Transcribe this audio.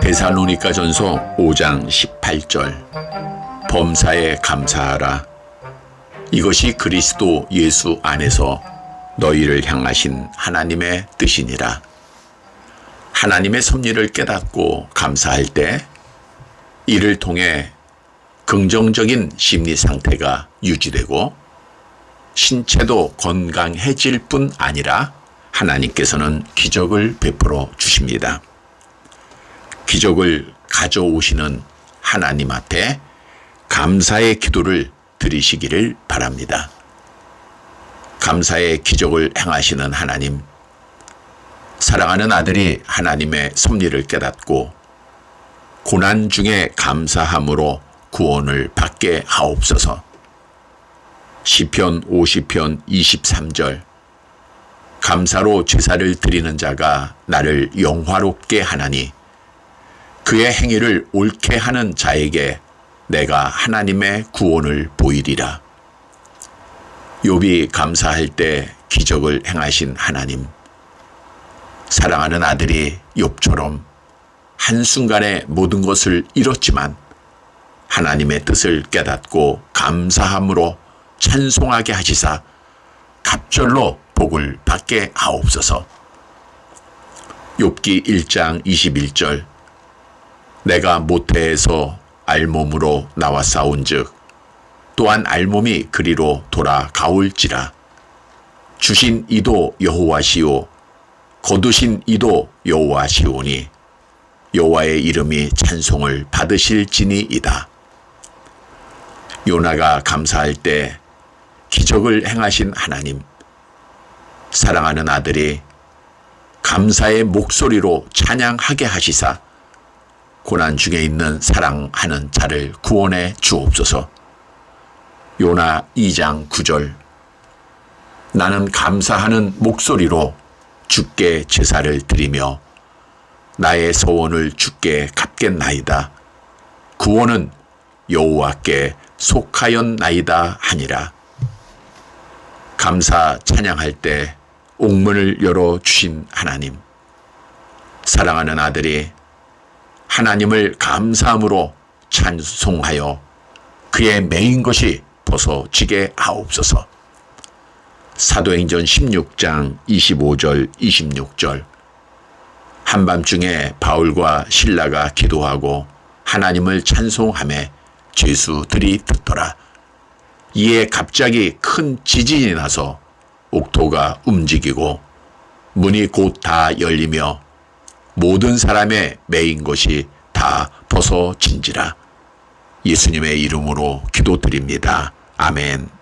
데살로니가 전서 5장 18절. 범사에 감사하라. 이것이 그리스도 예수 안에서 너희를 향하신 하나님의 뜻이니라. 하나님의 섭리를 깨닫고 감사할 때 이를 통해 긍정적인 심리 상태가 유지되고 신체도 건강해질 뿐 아니라 하나님께서는 기적을 베풀어 주십니다. 기적을 가져오시는 하나님 앞에 감사의 기도를 드리시기를 바랍니다. 감사의 기적을 행하시는 하나님, 사랑하는 아들이 하나님의 섭리를 깨닫고 고난 중에 감사함으로 구원을 받게 하옵소서. 시편 50편 23절 감사로 제사를 드리는 자가 나를 영화롭게 하나니 그의 행위를 옳게 하는 자에게 내가 하나님의 구원을 보이리라. 욥이 감사할 때 기적을 행하신 하나님. 사랑하는 아들이 욥처럼 한순간에 모든 것을 잃었지만 하나님의 뜻을 깨닫고 감사함으로 찬송하게 하시사 갑절로 복을 받게 하옵소서. 욥기 1장 21절 내가 모태에서 알몸으로 싸운즉 또한 알몸이 그리로 돌아가올지라 주신 이도 여호와시오 거두신 이도 여호와시오니 여호와의 이름이 찬송을 받으실지니이다. 요나가 감사할 때 기적을 행하신 하나님 사랑하는 아들이 감사의 목소리로 찬양하게 하시사 고난 중에 있는 사랑하는 자를 구원해 주옵소서. 요나 2장 9절 나는 감사하는 목소리로 주께 제사를 드리며 나의 소원을 주께 갚겠나이다. 구원은 여호와께 속하였나이다 하니라. 감사 찬양할 때 옥문을 열어 주신 하나님. 사랑하는 아들이 하나님을 감사함으로 찬송하여 그의 메인 것이 벗어지게 하옵소서. 사도행전 16장 25절 26절 한밤중에 바울과 신라가 기도하고 하나님을 찬송함에 죄수들이 듣더라. 이에 갑자기 큰 지진이 나서 옥토가 움직이고 문이 곧 다 열리며 모든 사람의 매인 것이 다 벗어진지라. 예수님의 이름으로 기도드립니다. 아멘.